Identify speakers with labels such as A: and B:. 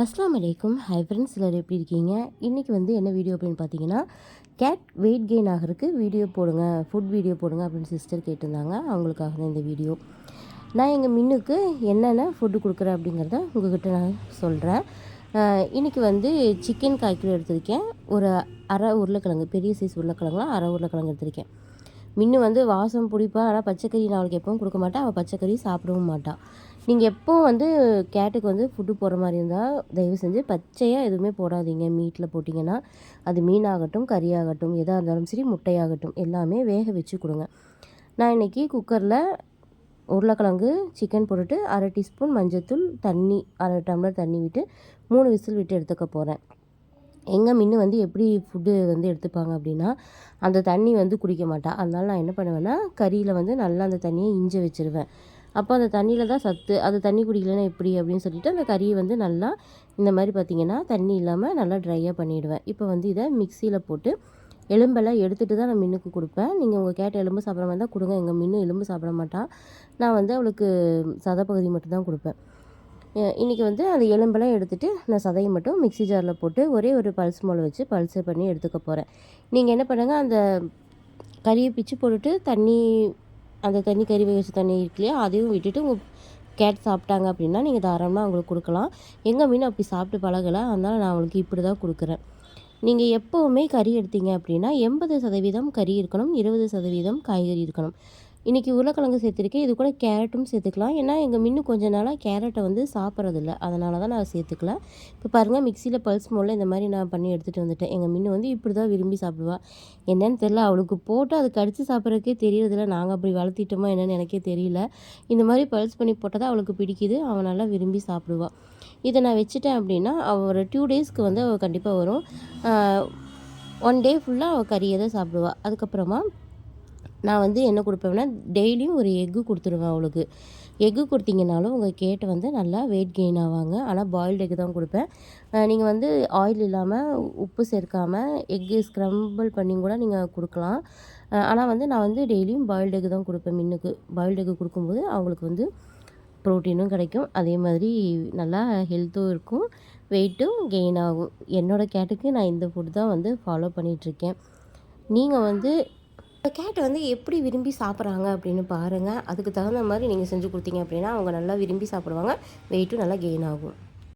A: அஸ்லாம் வலைக்கும் hi friends சிலர் எப்படி இருக்கீங்க? இன்றைக்கி வந்து என்ன வீடியோ அப்படின்னு பார்த்தீங்கன்னா கேட் வெயிட் கெயின் ஆகிறதுக்கு வீடியோ போடுங்க ஃபுட் வீடியோ போடுங்க அப்படின்னு சிஸ்டர் கேட்டிருந்தாங்க. அவங்களுக்காக தான் இந்த வீடியோ நான் எங்கள் மின்னுக்கு என்னென்ன ஃபுட்டு கொடுக்குறேன் அப்படிங்கிறத உங்கள்கிட்ட நான் சொல்கிறேன் இன்றைக்கி வந்து சிக்கன் காய்கறி எடுத்திருக்கேன். ஒரு அரை உருளைக்கிழங்கு பெரிய சைஸ் உருளைக்கிழங்குலாம் அரை உருளைக்கிழங்கு எடுத்திருக்கேன். மின்னு வந்து வாசம் பிடிப்பா ஆனால் பச்சைக்கறி நான் அவளுக்கு எப்பவும் கொடுக்க மாட்டேன். அவள் பச்சைக்கறி சாப்பிடவும் மாட்டாள் நீங்கள் எப்போ வந்து கேட்டுக்கு வந்து ஃபுட்டு போடுற மாதிரி இருந்தால் தயவு செஞ்சு பச்சையாக எதுவுமே போடாதீங்க. மீட்டில் போட்டிங்கன்னா அது மீனாகட்டும் கறியாகட்டும் எதாக இருந்தாலும் சரி முட்டையாகட்டும் எல்லாமே வேக வச்சு கொடுங்க. நான் இன்றைக்கி குக்கரில் உருளைக்கிழங்கு சிக்கன் போட்டுட்டு அரை டீஸ்பூன் மஞ்சத்தூள் தண்ணி அரை டம்ளர் தண்ணி விட்டு மூணு விசில் விட்டு எடுத்துக்க போகிறேன் எங்கள் மின்னு வந்து எப்படி ஃபுட்டு வந்து எடுத்துப்பாங்க அப்படின்னா அந்த தண்ணி வந்து குடிக்க மாட்டாள் அதனால நான் என்ன பண்ணுவேன்னா கறியில் வந்து நல்லா அந்த தண்ணியை இஞ்ச வச்சுருவேன். அப்போ அந்த தண்ணியில் தான் சத்து அது தண்ணி குடிக்கலன்னா எப்படி அப்படின்னு சொல்லிட்டு அந்த கறியை வந்து நல்லா இந்த மாதிரி பார்த்திங்கன்னா தண்ணி இல்லாமல் நல்லா ட்ரையாக பண்ணிவிடுவேன் இப்போ வந்து இதை மிக்சியில் போட்டு எலும்பெல்லாம் எடுத்துகிட்டு தான் நான் மின்னுக்கு கொடுப்பேன். நீங்கள் உங்கள் கேட்ட எலும்பு சாப்பிட்ற மாதிரி தான் கொடுங்க. எங்கள் மின்னு எலும்பு சாப்பிட மாட்டான் நான் வந்து அவளுக்கு சதப்பகுதி மட்டும்தான் கொடுப்பேன். இன்றைக்கி வந்து அந்த எலும்பெல்லாம் எடுத்துகிட்டு நான் சதையை மட்டும் மிக்சி ஜாரில் போட்டு ஒரே ஒரு பல்ஸ் மோளை வச்சு பல்ஸ் பண்ணி எடுத்துக்க போகிறேன் நீங்கள் என்ன பண்ணுங்கள் அந்த கறியை பிச்சு போட்டுட்டு தண்ணி அந்த தண்ணி கறி வச்ச தண்ணி இருக்கு இல்லையா அதையும் விட்டுட்டு உங்கள் கேட் சாப்பிட்டாங்க அப்படின்னா நீங்கள் தாராளமாக அவங்களுக்கு கொடுக்கலாம். எங்கள் மீன் அப்படி சாப்பிட்டு பழகலை அதனால் நான் அவங்களுக்கு இப்படி தான் கொடுக்குறேன். நீங்கள் எப்போவுமே கறி எடுத்தீங்க அப்படின்னா எண்பது சதவீதம் கறி இருக்கணும் இருபது சதவீதம் காய்கறி இருக்கணும். இன்றைக்கி உருளைக்கிழங்கு சேர்த்துருக்கேன். இது கூட கேரட்டும் சேர்த்துக்கலாம். ஏன்னா எங்கள் மின்னு கொஞ்ச நாளாக கேரட்டை வந்து சாப்பிட்றதில்ல. அதனால தான் நான் சேர்த்துக்கல. இப்போ பாருங்கள் மிக்சியில் பல்ஸ் மோடில் இந்த மாதிரி நான் பண்ணி எடுத்துகிட்டு வந்துட்டேன். எங்கள் மின்னு வந்து இப்படி தான் விரும்பி சாப்பிடுவா. என்னன்னு தெரில அவளுக்கு போட்டு அது கடித்து சாப்பிட்றதுக்கே தெரியறதில்ல. நாங்கள் அப்படி வளர்த்திட்டோமா என்னென்னு எனக்கே தெரியல. இந்த மாதிரி பல்ஸ் பண்ணி போட்டால் தான் அவளுக்கு பிடிக்குது. அவன் நல்லா விரும்பி சாப்பிடுவாள் இதை நான் வச்சுட்டேன் அப்படின்னா அவள் ஒரு டூ டேஸ்க்கு வந்து அவள் கண்டிப்பாக வரும். ஒன் டே ஃபுல்லாக அவள் கறியை தான் சாப்பிடுவாள் அதுக்கப்புறமா நான் வந்து என்ன கொடுப்பேன்னா டெய்லியும் ஒரு எக்கு கொடுத்துருவேன் அவளுக்கு. எக்கு கொடுத்தீங்கனாலும் உங்கள் கேட்டு வந்து நல்லா வெயிட் கெயின் ஆவாங்க. ஆனால் பாயில்டு எக்கு தான் கொடுப்பேன். நீங்கள் வந்து ஆயில் இல்லாமல் உப்பு சேர்க்காமல் எக்கு ஸ்க்ரம்பிள் பண்ணி கூட நீங்கள் கொடுக்கலாம். ஆனால் வந்து நான் வந்து டெய்லியும் பாயில்டு எக்கு தான் கொடுப்பேன் மின்னுக்கு. பாயில்டு எக்கு கொடுக்கும்போது அவங்களுக்கு வந்து ப்ரோட்டீனும் கிடைக்கும். அதே மாதிரி நல்லா ஹெல்த்தும் இருக்கும். வெயிட்டும் கெயின் ஆகும். என்னோடய கேட்டுக்கு நான் இந்த ஃபுட் தான் வந்து ஃபாலோ பண்ணிகிட்ருக்கேன் நீங்கள் வந்து கேட்டை வந்து எப்படி விரும்பி சாப்பிட்றாங்க அப்படின்னு பாருங்கள் அதுக்கு தகுந்த மாதிரி நீங்கள் செஞ்சு கொடுத்தீங்க அப்படின்னா அவங்க நல்லா விரும்பி சாப்பிடுவாங்க. வெயிட்டும் நல்லா கெயின் ஆகும்.